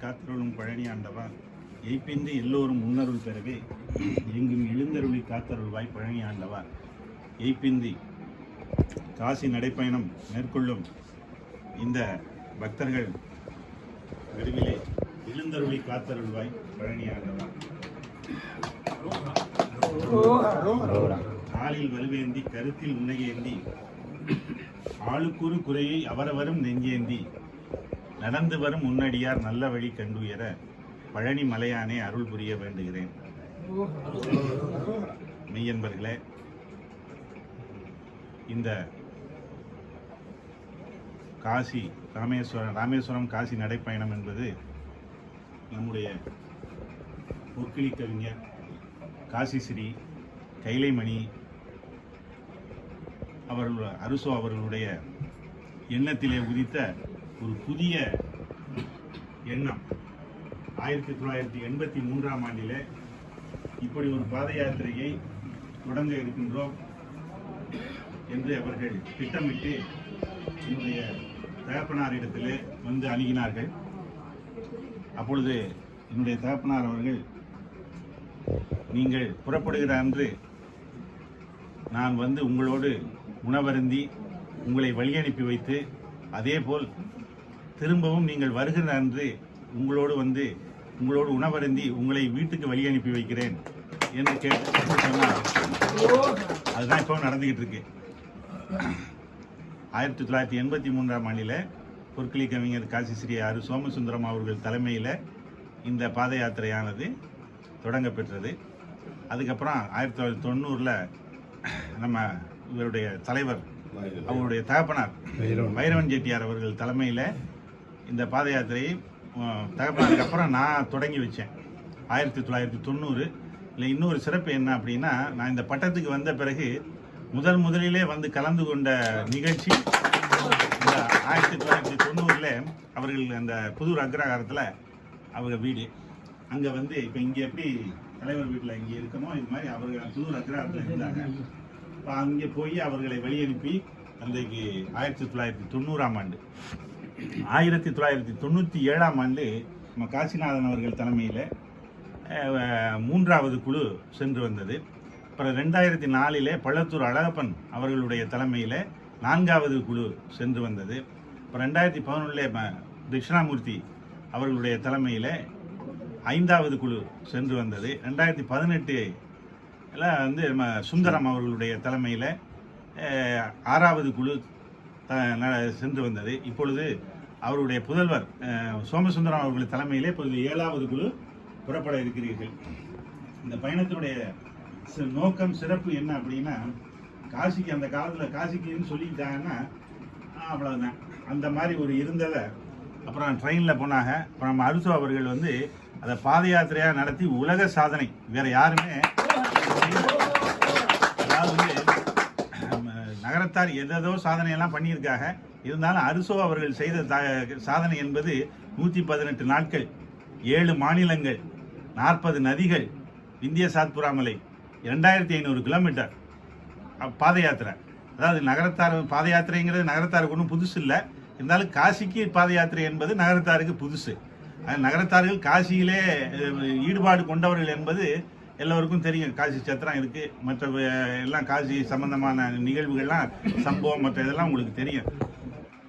காத்தருளும் பழனி ஆண்டவா எய்ப்பின்றி எல்லோரும் முன்னருள் பெறவே. எங்கும் எழுந்தருளி காத்தருள்வாய் பழனி ஆண்டவா எய்ப்பிந்தி காசி நடைப்பயணம் மேற்கொள்ளும் இந்த பக்தர்கள் விரைவிலே எழுந்தருளி காத்தருள்வாய் பழனி ஆண்டவா காலில் வலுவேந்தி கருத்தில் உன்னையேந்தி ஆளுக்குறு குறையை அவரவரும் நெஞ்சேந்தி நடந்து வரும் முன்னடியார் நல்ல வழி கண்டுயர பழனி மலையானே அருள் புரிய வேண்டுகிறேன். மெய்யன்பர்களே இந்த காசி ராமேஸ்வரம் ராமேஸ்வரம் காசி நடைப்பயணம் என்பது நம்முடைய பொற்கிளி கவிஞர் காசி ஸ்ரீ கைலைமணி அவர்கள் அருசோ அவர்களுடைய எண்ணத்திலே உதித்த ஒரு புதிய எண்ணம். ஆயிரத்தி தொள்ளாயிரத்தி எண்பத்தி மூன்றாம் ஆண்டில் இப்படி ஒரு பாத யாத்திரையை தொடங்க இருக்கின்றோம் என்று அவர்கள் திட்டமிட்டு என்னுடைய தகப்பனாரிடத்தில் வந்து அணுகினார்கள். அப்பொழுது என்னுடைய தகப்பனார் அவர்கள் நீங்கள் புறப்படுகிற அன்று நான் வந்து உங்களோடு உணவருந்தி உங்களை வழியனுப்பி வைத்து அதேபோல் திரும்பவும் நீங்கள் வருகிற அன்று உங்களோடு வந்து உங்களோடு உணவருந்தி உங்களை வீட்டுக்கு வழி அனுப்பி வைக்கிறேன் என்று கேட்டு சொன்னார். அதுதான் இப்போ நடந்துகிட்டு இருக்கு ஆயிரத்தி தொள்ளாயிரத்தி எண்பத்தி மூன்றாம் ஆண்டில் பொற்களி கவிஞர் காசி ஸ்ரீ ஆறு சோமசுந்தரம் அவர்கள் தலைமையில் இந்த பாத யாத்திரையானது தொடங்க பெற்றது அதுக்கப்புறம் ஆயிரத்தி தொள்ளாயிரத்தி தொண்ணூறில் நம்ம இவருடைய தலைவர் அவருடைய தகப்பனார் வைரவன் செட்டியார் அவர்கள் தலைமையில் இந்த பாத யாத்திரையை அஹ், தகப்பனாருக்கு அப்புறம் நான் தொடங்கி வச்சேன். ஆயிரத்தி தொள்ளாயிரத்தி தொண்ணூறு. இல்லை இன்னொரு சிறப்பு என்ன அப்படின்னா நான் இந்த பட்டத்துக்கு வந்த பிறகு முதல் முதலிலே வந்து கலந்து கொண்ட நிகழ்ச்சி இந்த ஆயிரத்தி தொள்ளாயிரத்தி தொண்ணூறில் அவர்கள் அந்த புதூர் அக்ரஹாரத்தில் அவங்க வீடு. அங்கே வந்து இப்போ இங்கே எப்படி தலைவர் வீட்டில் இங்கே இருக்கமோ இது மாதிரி அவர்கள் புதூர் அக்ரஹாரத்தில் இருந்தாங்க. இப்போ அங்கே போய் அவர்களை வழியனுப்பி அன்றைக்கு ஆயிரத்தி தொள்ளாயிரத்தி தொண்ணூறாம் ஆண்டு. ஆயிரத்தி தொள்ளாயிரத்தி தொண்ணூற்றி ஏழாம் ஆண்டு நம்ம காசிநாதன் அவர்கள் தலைமையில் மூன்றாவது குழு சென்று வந்தது. அப்புறம் ரெண்டாயிரத்தி நாலில் பள்ளத்தூர் அழகப்பன் அவர்களுடைய தலைமையில் நான்காவது குழு சென்று வந்தது. அப்புறம் ரெண்டாயிரத்தி பதினொன்றில் தட்சிணாமூர்த்தி அவர்களுடைய தலைமையில் ஐந்தாவது குழு சென்று வந்தது. ரெண்டாயிரத்தி பதினெட்டு வந்து நம்ம சுந்தரம் அவர்களுடைய தலைமையில் ஆறாவது குழு த- ந- சென்று வந்தது. இப்பொழுது அவருடைய புதல்வர் சோமசுந்தரம் அவர்கள் தலைமையிலே இப்போது ஏழாவது குழு புறப்பட இருக்கிறீர்கள். இந்த பயணத்தினுடைய நோக்கம் சிறப்பு என்ன அப்படின்னா காசிக்கு அந்த காலத்தில் காசிக்குன்னு சொல்லிக்கிட்டாங்கன்னா அவ்வளோதான் அந்த மாதிரி ஒரு இருந்ததை அப்புறம் ட்ரெயினில் போனாங்க. அப்புறம் நம்ம அருசு அவர்கள் வந்து அதை பாத யாத்திரையாக நடத்தி உலக சாதனை. வேறு யாருமே அதாவது நம்ம நகரத்தார் எதோ சாதனையெல்லாம் பண்ணியிருக்காங்க. இருந்தாலும் அருசோ அவர்கள் செய்த சாதனை என்பது நூற்றி பதினெட்டு நாட்கள் ஏழு மாநிலங்கள் நாற்பது நதிகள் இந்திய சாத்புராமலை இரண்டாயிரத்தி ஐநூறு கிலோமீட்டர் பாத யாத்திரை அதாவது நகரத்தார் பாத யாத்திரைங்கிறது நகரத்தாருக்கு ஒன்றும் புதுசு இல்லை. இருந்தாலும் காசிக்கு பாத யாத்திரை என்பது நகரத்தாருக்கு புதுசு. அது நகரத்தார்கள் காசியிலே ஈடுபாடு கொண்டவர்கள் என்பது எல்லோருக்கும் தெரியும். காசி சத்திரம் இருக்குது மற்ற எல்லாம் காசி சம்பந்தமான நிகழ்வுகள்லாம் சம்பவம் மற்ற இதெல்லாம் உங்களுக்கு தெரியும்.